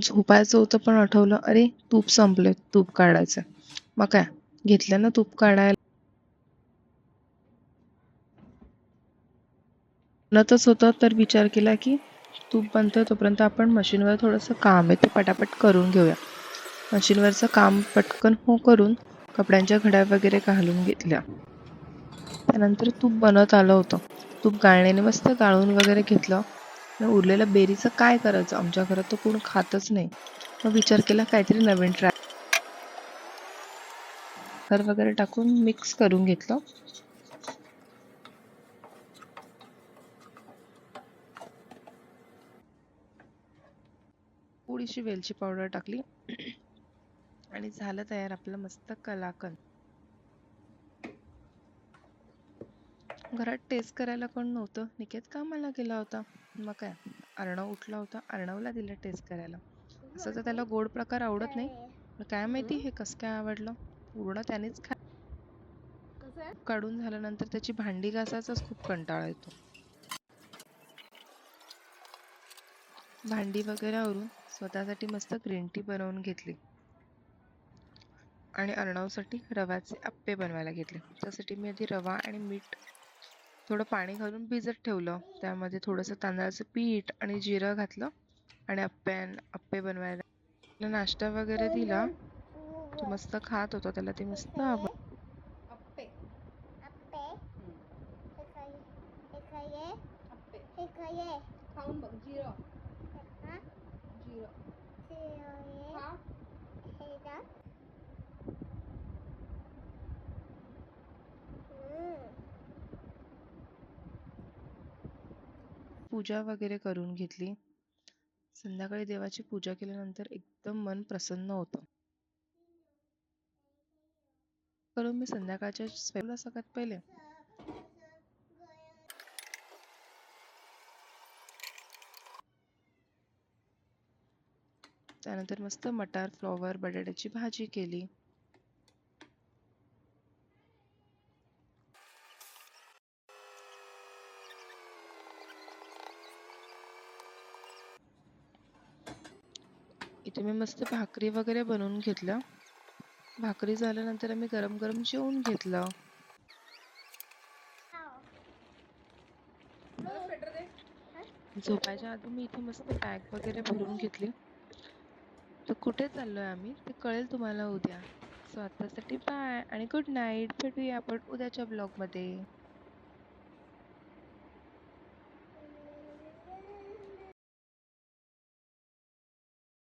झोपायचं होतं पण आठवलं अरे तूप संपले तूप काढायचं. मग काय घेतलं ना तूप काढायला? बनतच होतं तर विचार केला की तूप बनतं तोपर्यंत आपण मशीनवर थोडंसं काम आहे ते पटापट करून घेऊया. मशीनवरचं काम पटकन हो करून कपड्यांच्या घड्या वगैरे घालून घेतल्या. त्यानंतर तूप बनत आलं होतं. तूप गाळण्याने मस्त गाळून वगैरे घेतलं. आणि उरलेलं बेरीचं काय करायचं? आमच्या घरात तर कोण खातच नाही. मग विचार केला काहीतरी नवीन ट्राय. साखर वगैरे टाकून मिक्स करून घेतलं. थोडीशी वेलची पावडर टाकली. आणि झालं तयार आपलं मस्त कलाकंद. घरात टेस्ट करायला कोण नव्हतं. निकेत कामाला गेला होता. मग काय? अर्णव उठला होता. अर्णवला दिलं टेस्ट करायला. असं तर त्याला गोड प्रकार आवडत नाही. पण काय माहिती हे कसं काय आवडलं? पूर्ण त्यानेच खा काढून झाल्यानंतर त्याची भांडी घासायचाच खूप कंटाळा येतो. भांडी वगैरे आवरून स्वतःसाठी मस्त ग्रीन टी बनवून घेतली. आणि अर्णवसाठी रव्याचे आप्पे बनवायला घेतले. त्यासाठी मी आधी रवा आणि मीठ थोडं पाणी घालून भिजत ठेवलं. त्यामध्ये थोडंसं तांदळाचं पीठ आणि जिरं घातलं आणि आप्पे आप्पे बनवायला. त्याला नाश्ता वगैरे दिला. तो मस्त खात होता. त्याला ते मस्त आवड अप्पे अप्पे हम्म. हे काय हे काय आहे? अप्पे हे काय आहे? खाऊन बघ. जिरं. हा? जिरं हे आहे. खा हे का? हम्म. पूजा वगैरे करून घेतली. संध्याकाळी देवाची पूजा केल्यानंतर एकदम मन प्रसन्न होतं. करून मी संध्याकाळच्या स्वयंला सगळ्यात पहिले त्यानंतर मस्त मटार फ्लॉवर बटाट्याची भाजी केली. इथे मी मस्त भाकरी वगैरे बनवून घेतलं भाकरी झाल्यानंतर आम्ही गरम गरम जेवून घेतलं. झोपायच्या आधी मी इथे मस्त बॅग वगैरे भरून घेतली. तर कुठे चाललोय आम्ही? ते कळेल तुम्हाला उद्या. सो आतासाठी बाय आणि गुड नाईट भेटूया आपण उद्याच्या ब्लॉगमध्ये